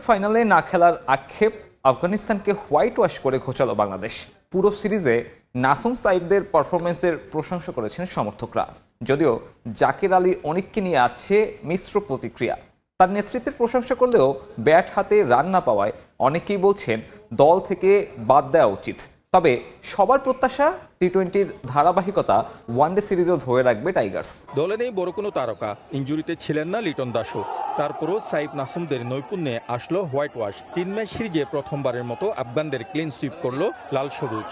ফাইনালে না খেলার আক্ষেপ আফগানিস্তানকে হোয়াইট ওয়াশ করে ঘোচালো বাংলাদেশ। পুরো সিরিজে নাসুম সাইবদের পারফরমেন্সের প্রশংসা করেছেন সমর্থকরা। যদিও জাকির আলী অনেককে নিয়ে আছে মিশ্র প্রতিক্রিয়া। তার নেতৃত্বের প্রশংসা করলেও ব্যাট হাতে রান না পাওয়ায় অনেকেই বলছেন দল থেকে বাদ দেওয়া উচিত। তবে সবার প্রত্যাশা টি টোয়েন্টির ধারাবাহিকতা ওয়ানডে সিরিজও ধরে রাখবে টাইগার্স দলে নেই বড় কোনো তারকা, ইঞ্জুরিতে ছিলেন না লিটন দাসও। তারপরও সাইফ নাসুমদের নৈপুণ্যে আসলো হোয়াইট ওয়াশ। তিন ম্যাচ সিরিজে প্রথমবারের মতো আফগানদের ক্লিন সুইপ করল লাল সবুজ।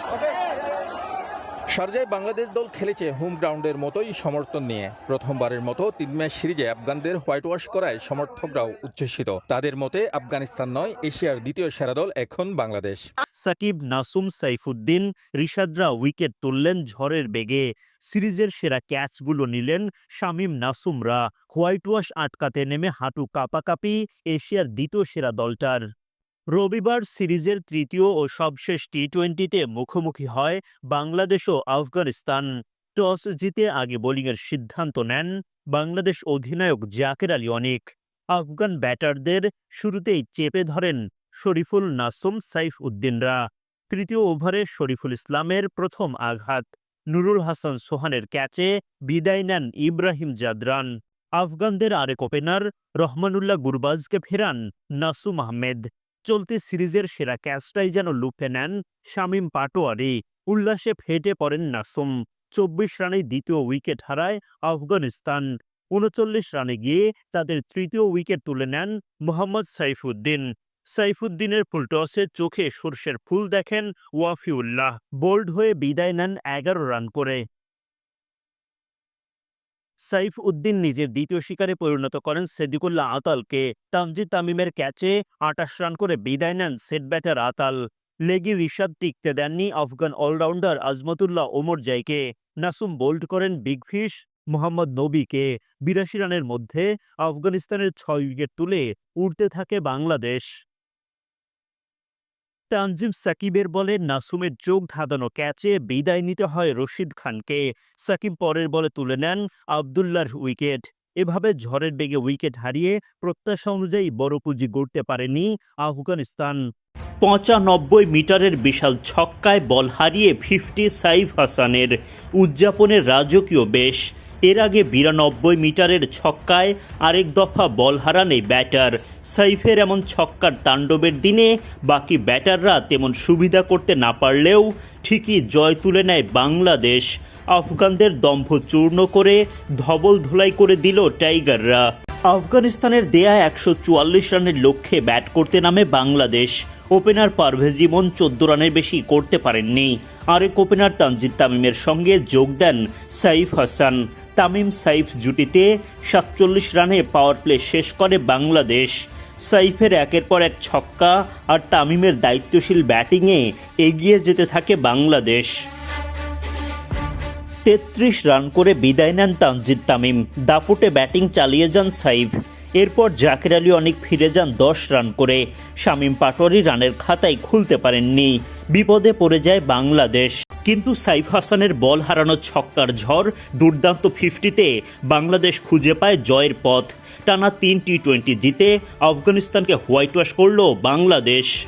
শারজায় বাংলাদেশ দল খেলেছে হোম গ্রাউন্ডের মতোই সমর্থন নিয়ে। প্রথমবারের মতো তিন ম্যাচ সিরিজে আফগানদের হোয়াইট ওয়াশ করায় সমর্থকরাও উচ্ছ্বসিত। তাদের মতে আফগানিস্তান নয়, এশিয়ার দ্বিতীয় সেরা দল এখন বাংলাদেশ। সাকিব নাসুম সাইফুদ্দিন রিশাদরা উইকেট তুললেন ঝড়ের বেগে। সিরিজের সেরা ক্যাচগুলো নিলেন শামীম নাসুমরা। হোয়াইট ওয়াশ আটকাতে নেমে হাঁটু কাপাকাপি এশিয়ার দ্বিতীয় সেরা দলটার। রবিবার সিরিজের তৃতীয় ও সবশেষ টি টোয়েন্টিতে মুখোমুখি হয় বাংলাদেশ ও আফগানিস্তান। টস জিতে আগে বোলিংয়ের সিদ্ধান্ত নেন বাংলাদেশ অধিনায়ক জাকের আলী অনিক। আফগান ব্যাটারদের শুরুতেই চেপে ধরেন শরীফুল নাসুম সাইফ উদ্দিনরা। তৃতীয় ওভারে শরীফুল ইসলামের প্রথম আঘাত। নুরুল হাসান সোহানের ক্যাচে বিদায় নেন ইব্রাহিম জাদরান। আফগানদের আরেক ওপেনার রহমানুল্লাহ গুরবাজকে ফেরান নাসুম আহমেদ। চলতি সিরিজের সেরা ক্যাচটাই যেন লুফে নেন শামীম পাটোয়ারি। উল্লাসে ফেটে পড়েন নাসুম। চব্বিশ রানে দ্বিতীয় উইকেট হারায় আফগানিস্তান। উনচল্লিশ রানে গিয়ে তাদের তৃতীয় উইকেট তুলে নেন মোহাম্মদ সাইফুদ্দিন। সাইফুদ্দিনের ফুলটসে চোখে সর্ষের ফুল দেখেন ওয়াফিউল্লাহ। বোল্ড হয়ে বিদায় নেন এগারো রান করে। সাইফ উদ্দিন নিজের দ্বিতীয় শিকারে পরিণত করেন সেদিকুল্লাহ আতালকে তামজিদ তামিমের ক্যাচে আটাশ রান করে বিদায় নেন সেট ব্যাটার আতাল। লেগি রিশাদ টিকতে দেননি আফগান অলরাউন্ডার আজমতুল্লাহ ওমর জাইকে। নাসুম বোল্ড করেন বিগ ফিশ মোহাম্মদ নবীকে বিরাশি রানের মধ্যে আফগানিস্তানের ছয় উইকেট তুলে উড়তে থাকে বাংলাদেশ। তানজিম সাকিবের বলে নাসুমের চোখ ধাঁধানো ক্যাচে বিদায় নিতে হয় রশিদ খানকে। সাকিব পরের বলে তুলে নেন আবদুল্লার উইকেট। এভাবে ঝড়ের বেগে উইকেট হারিয়ে প্রত্যাশা অনুযায়ী বড় পুঁজি গড়তে পারেনি আফগানিস্তান। পঁচানব্বই মিটারের বিশাল ছক্কায় বল হারিয়ে ফিফটি সাইফ হাসানের উদযাপনের রাজকীয় বেশ। এর আগে বিরানব্বই মিটারের ছক্কায় আরেক দফা বল হারান ব্যাটার। সাইফের এমন ছক্কার তাণ্ডবের দিনে বাকি ব্যাটাররা তেমন সুবিধা করতে না পারলেও ঠিকই জয় তুলে নেয় বাংলাদেশ। আফগানদের দম্ভ চূর্ণ করে ধবল ধোলাই করে দিল টাইগাররা। আফগানিস্তানের দেয়া একশো চুয়াল্লিশ রানের লক্ষ্যে ব্যাট করতে নামে বাংলাদেশ। ওপেনার পারভেজ ইমন চোদ্দ রানের বেশি করতে পারেননি। আরেক ওপেনার তানজিদ তামিমের সঙ্গে যোগ দেন সাইফ হাসান। তামিম সাইফ জুটিতে সাতচল্লিশ রানে পাওয়ার প্লে শেষ করে বাংলাদেশ। সাইফের একের পর এক ছক্কা আর তামিমের দায়িত্বশীল ব্যাটিংয়ে এগিয়ে যেতে থাকে বাংলাদেশ। তেত্রিশ রান করে বিদায় নেন তানজিদ তামিম। দাপুটে ব্যাটিং চালিয়ে যান সাইফ। এরপর জাকির আলী অনেক ফিরে যান দশ রান করে। শামীম পাটোয়ারি রানের খাতায় খুলতে পারেননি। বিপদে পড়ে যায় বাংলাদেশ। কিন্তু সাইফ হাসানের বল হারানো ছক্কার ঝড় দুর্দান্ত ফিফটিতে বাংলাদেশ খুঁজে পায় জয়ের পথ। টানা তিন টি টোয়েন্টি জিতে আফগানিস্তানকে হোয়াইট ওয়াশ করল বাংলাদেশ।